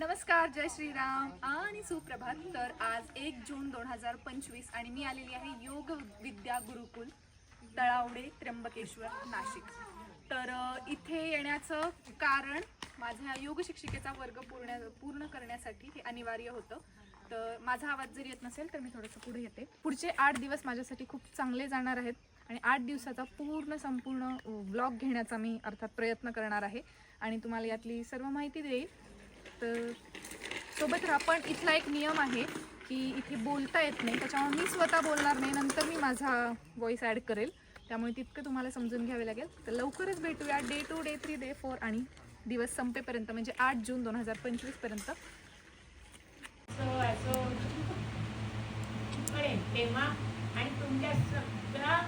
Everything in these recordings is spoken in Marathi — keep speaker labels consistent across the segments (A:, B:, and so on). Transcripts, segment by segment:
A: नमस्कार जय श्रीराम. आणि सुप्रभात. तर आज एक जून दोन हजार पंचवीस आणि मी आलेली आहे योग विद्या गुरुकुल तळावडे त्र्यंबकेश्वर नाशिक. तर इथे येण्याचं कारण माझ्या योग शिक्षिकेचा वर्ग पूर्ण पूर्ण करण्यासाठी हे अनिवार्य होतं. तर माझा आवाज जरी येत नसेल तर मी थोडंसं पुढे येते. पुढचे आठ दिवस माझ्यासाठी खूप चांगले जाणार आहेत आणि आठ दिवसाचा पूर्ण संपूर्ण ब्लॉग घेण्याचा मी अर्थात प्रयत्न करणार आहे. आणि तुम्हाला यातली सर्व माहिती देईल. तर सोबत आपण इथला एक नियम आहे की इथे बोलता येत नाही त्याच्यामुळे मी स्वतः बोलणार नाही नंतर मी माझा व्हॉइस ॲड करेल. त्यामुळे तितकं तुम्हाला समजून घ्यावे लागेल. तर लवकरच भेटूया. Day two day three day four आणि दिवस संपेपर्यंत म्हणजे आठ जून दोन हजार पंचवीसपर्यंत
B: तेव्हा आणि तुमच्या सगळा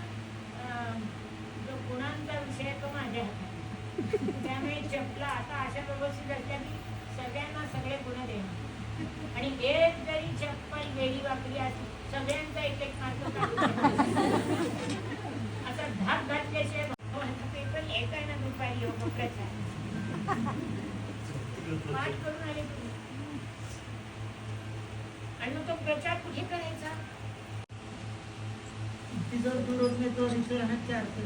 B: जो गुणांचा विषय आहे तो माझ्या हातात त्यामुळे चपला आता अशा व्यवस्थित असल्या की सगळे गुण देणार आणि एक जरी चप्पल वेळी वापरली असली सगळ्यांचा एक एक मार्ग काढून असा धाक घातल्याशिवाय भगवानचा पेपर लिहायचा ना दुपारी योग प्रचार पाठ करून आले तुम्ही. आणि मग तो प्रचार कुठे करायचा?
C: जर दूर होत नाही तो ईश्वराच्या अर्थ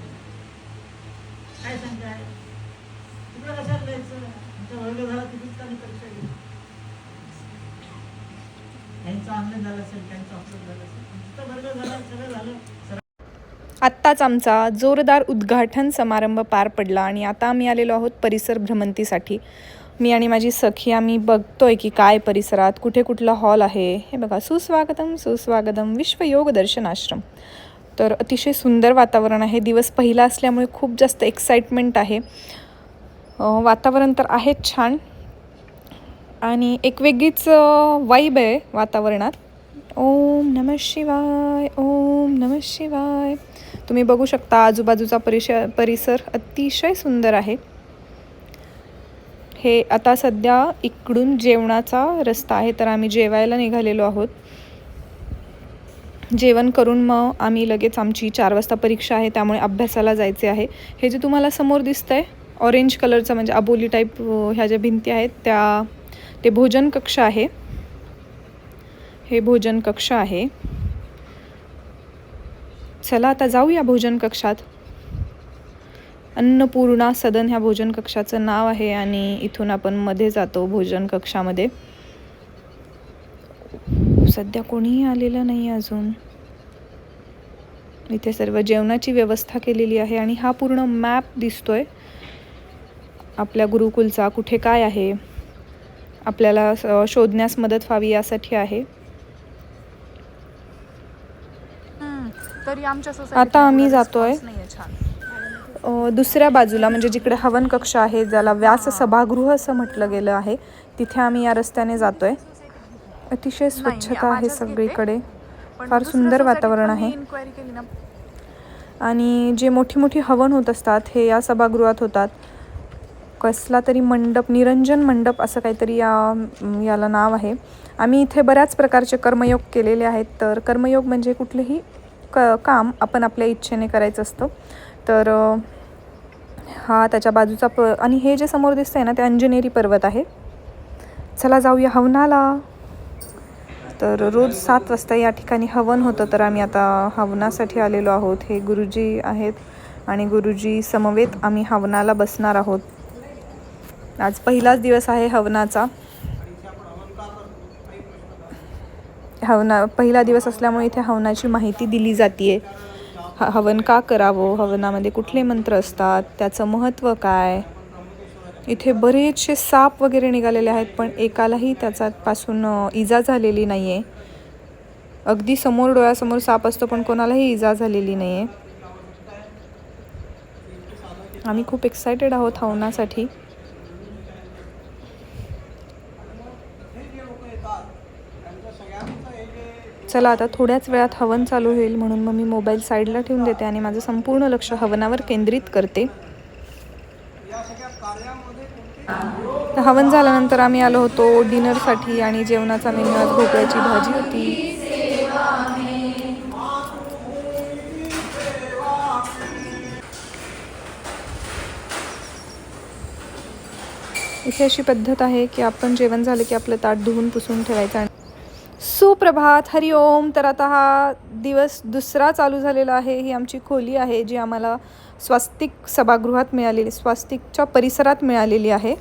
C: काय सांगताय? तिकडं कशाला जायचं? त्यांचं ऑनलाईन झालं असेल त्यांचं ऑफलाईन झालं असेल वर्ग झाला सगळं झालं.
D: आत्ताच आमचा जोरदार उद्घाटन समारंभ पार पडला आणि आता आम्ही आलेलो आहोत परिसर भ्रमंतीसाठी. मी आणि माझी सखी आम्ही बघतोय की काय परिसरात कुठे कुठला हॉल आहे. हे बघा सुस्वागतम सुस्वागतम विश्व योग दर्शन आश्रम. तर अतिशय सुंदर वातावरण आहे. दिवस पहिला असल्यामुळे खूप जास्त एक्साइटमेंट आहे. वातावरण तर आहेच छान. आणि एक वेगळीच वाईब आहे वातावरणात. ओम नम शिवाय ओम नम शिवाय. तुम्ही बघू शकता आजूबाजूचा परिश परिसर अतिशय सुंदर आहे. हे आता सध्या इकडून जेवणाचा रस्ता आहे तर आम्ही जेवायला निघालेलो आहोत. जेवण करून मग आम्ही लगेच आमची चार वाजता परीक्षा आहे त्यामुळे अभ्यासाला जायचे आहे. हे जे तुम्हाला समोर दिसतंय ऑरेंज कलरचं म्हणजे अबोली टाईप ह्या ज्या भिंती आहेत त्या ते भोजन कक्ष आहे. हे भोजन कक्ष आहे. चला आता जाऊया भोजन कक्षात. अन्नपूर्णा सदन ह्या भोजन कक्षाचं नाव आहे आणि इथून आपण मध्ये जातो भोजन कक्षामध्ये. सध्या कोणीही आलेलं नाही अजून. इथे सर्व जेवणाची व्यवस्था केलेली आहे आणि हा पूर्ण मॅप दिसतोय. आपल्या गुरुकुलचा कुठे काय आहे? आपल्याला शोधण्यास मदत व्हावी यासाठी आहे. आता आम्ही जातोय. दुसऱ्या बाजूला म्हणजे जिकडे हवन कक्ष आहे ज्याला व्यास सभागृह असं म्हटलं गेलं आहे तिथे आम्ही या रस्त्याने जातोय. अतिशय स्वच्छता आहे सगळीकडे. फार सुंदर वातावरण आहे. आणि जे मोठी मोठी हवन होत असतात हे या सभागृहात होतात. कसला तरी मंडप निरंजन मंडप असं काहीतरी या याला नाव आहे. आम्ही इथे बऱ्याच प्रकारचे कर्मयोग केलेले आहेत. तर कर्मयोग म्हणजे कुठलेही क काम आपण आपल्या इच्छेने करायचं असतं. तर हा त्याच्या बाजूचा प आणि हे जे समोर दिसतंय ना ते अंजनेरी पर्वत आहे. चला जाऊया हवनाला. तर रोज सात वाजता या ठिकाणी हवन होतं तर आम्ही आता हवनासाठी आलेलो आहोत. हे गुरुजी आहेत आणि गुरुजी समवेत आम्ही हवनाला बसणार आहोत. आज पहिलाच दिवस आहे हवनाचा. हवना पहिला दिवस असल्यामुळे इथे हवनाची माहिती दिली जाते ह हवन का करावं? हवनामध्ये कुठले मंत्र असतात? त्याचं महत्त्व काय? इथे बरेचसे साप वगैरे निघालेले आहेत पण एकालाही त्याच्यापासून इजा झालेली नाही आहे अगदी समोर डोळ्यासमोर साप असतो पण कोणालाही इजा झालेली नाही आहे आम्ही खूप एक्सायटेड आहोत हवनासाठी. चला आता थोड्याच वेळात हवन चालू होईल म्हणून मग मी मोबाईल साईडला ठेवून देते आणि माझं संपूर्ण लक्ष हवनावर केंद्रित करते. तर हवन झाल्यानंतर आम्ही आलो होतो डिनरसाठी आणि जेवणाचा मेन्यू आज भोपळ्याची भाजी होती. इथे अशी पद्धत आहे की आपण जेवण झालं की आपलं ताट धुवून पुसून ठेवायचं सुप्रभात हरिओम तर आता हा दिवस दुसरा चालू झालेला आहे. ही आमची खोली आहे जी आम्हाला स्वास्तिक सभागृहात मिळालेली स्वास्तिकच्या परिसरात मिळालेली आहे.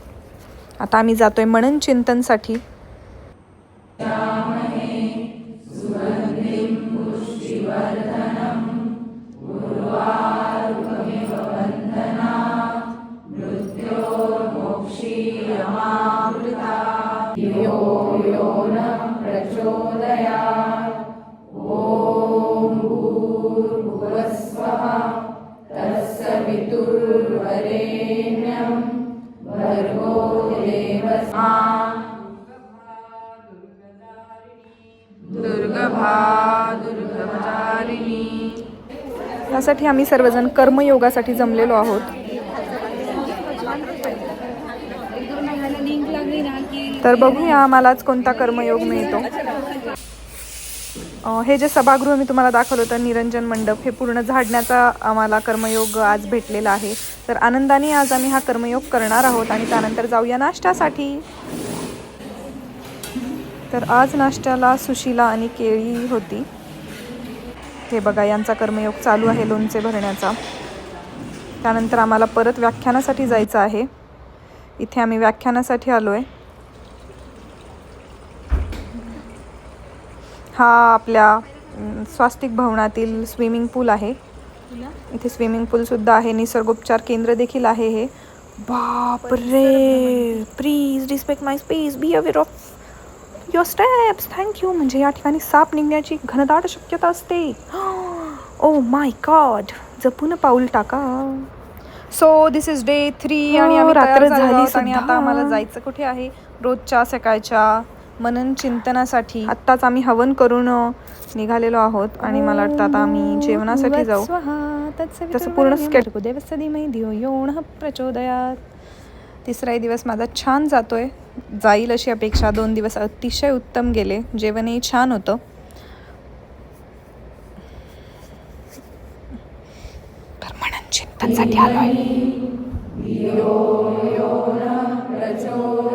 D: आता आम्ही जातोय मनन चिंतनसाठी. यासाठी आम्ही सर्वजण कर्मयोगासाठी जमलेलो आहोत. तर बघूया आम्हालाच कोणता कर्मयोग मिळतो. हे जे सभागृह मी तुम्हाला दाखवलं होतं निरंजन मंडप हे पूर्ण झाडण्याचा आम्हाला कर्मयोग आज भेटलेला आहे. तर आनंदाने आज आम्ही हा कर्मयोग करणार आहोत आणि त्यानंतर जाऊया नाश्त्यासाठी. तर आज नाश्त्याला सुशिला आणि केळी होती. हे बघा यांचा कर्मयोग चालू आहे लोणचे भरण्याचा. त्यानंतर आम्हाला परत व्याख्यानासाठी जायचं आहे. इथे आम्ही व्याख्यानासाठी आलो आहे हा आपल्या स्वास्तिक भवनातील स्विमिंग पूल आहे. इथे स्विमिंग पूलसुद्धा आहे. निसर्गोपचार केंद्र देखील आहे हे. बाप रे! Please respect my space be aware of your steps thank you म्हणजे या ठिकाणी साप निघण्याची घनदाट शक्यता असते. ओ माय गॉड जपून पाऊल टाका. So this is day three आणि आम्ही रात्र झाली आणि आता आम्हाला जायचं कुठे आहे? रोजच्या सकाळच्या मनन चिंतनासाठी आत्ताच आम्ही हवन करून निघालेलो आहोत आणि मला वाटतं आता आम्ही जेवणासाठी जाऊ. तसं पूर्ण स्केट प्रचोदयात. तिसराही दिवस माझा छान जातोय. जाईल अशी अपेक्षा. दोन दिवस अतिशय उत्तम गेले. जेवणही छान होतं. तर म्हणून चिंतनसाठी आलोय. सो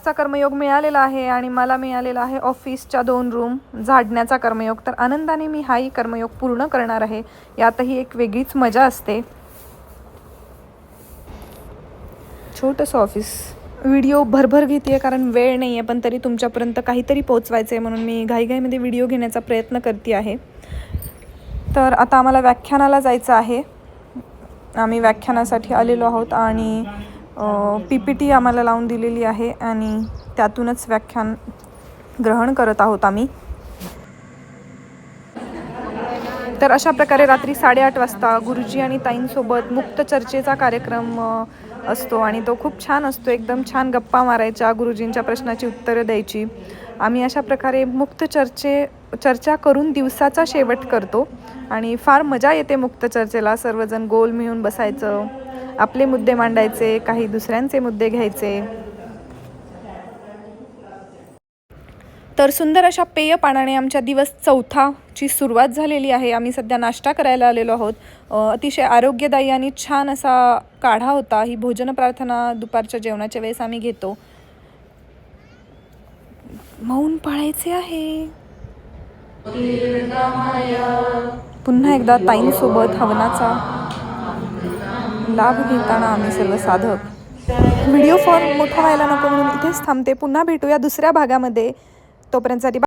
D: आजचा कर्मयोग मिळालेला आहे आणि मला मिळालेला आहे ऑफिसच्या दोन रूम. झाडण्याचा कर्मयोग. तर आनंदाने मी हाही कर्मयोग पूर्ण करणार आहे. यातही एक वेगळीच मजा असते. छोटंसं ऑफिस. व्हिडिओ भरभर घेते कारण वेळ नाही आहे पण तरी तुमच्यापर्यंत काहीतरी पोचवायचं आहे म्हणून मी घाईघाईमध्ये व्हिडिओ घेण्याचा प्रयत्न करते आहे. तर आता आम्हाला व्याख्यानाला जायचं आहे. आम्ही व्याख्यानासाठी आलेलो आहोत आणि पी पी टी आम्हाला लावून दिलेली आहे आणि त्यातूनच व्याख्यान ग्रहण करत आहोत आम्ही. तर अशा प्रकारे रात्री साडेआठ वाजता गुरुजी आणि ताईंसोबत मुक्त चर्चेचा कार्यक्रम असतो आणि तो खूप छान असतो. एकदम छान गप्पा मारायच्या गुरुजींच्या प्रश्नाची उत्तरं द्यायची. आम्ही अशा प्रकारे मुक्त चर्चे चर्चा करून दिवसाचा शेवट करतो आणि फार मजा येते मुक्त चर्चेला. सर्वजण गोल मिळून बसायचं. आपले मुद्दे मांडायचे काही दुसऱ्यांचे मुद्दे घ्यायचे. तर सुंदर अशा पेय पाण्याने आमच्या दिवस चौथाची सुरुवात झालेली आहे. आम्ही सध्या नाश्ता करायला आलेलो आहोत. अतिशय आरोग्यदायी आणि छान असा काढा होता. ही भोजन प्रार्थना दुपारच्या जेवणाच्या वेळेस आम्ही घेतो. मौन पाळायचे आहे. पुन्हा एकदा ताईंसोबत हवनाचा लाभ घेताना आम्ही सर्व साधक. व्हिडिओ फॉर्म मोठा व्हायला नको म्हणून इथेच थांबते. पुन्हा भेटूया दुसऱ्या भागामध्ये. तोपर्यंतसाठी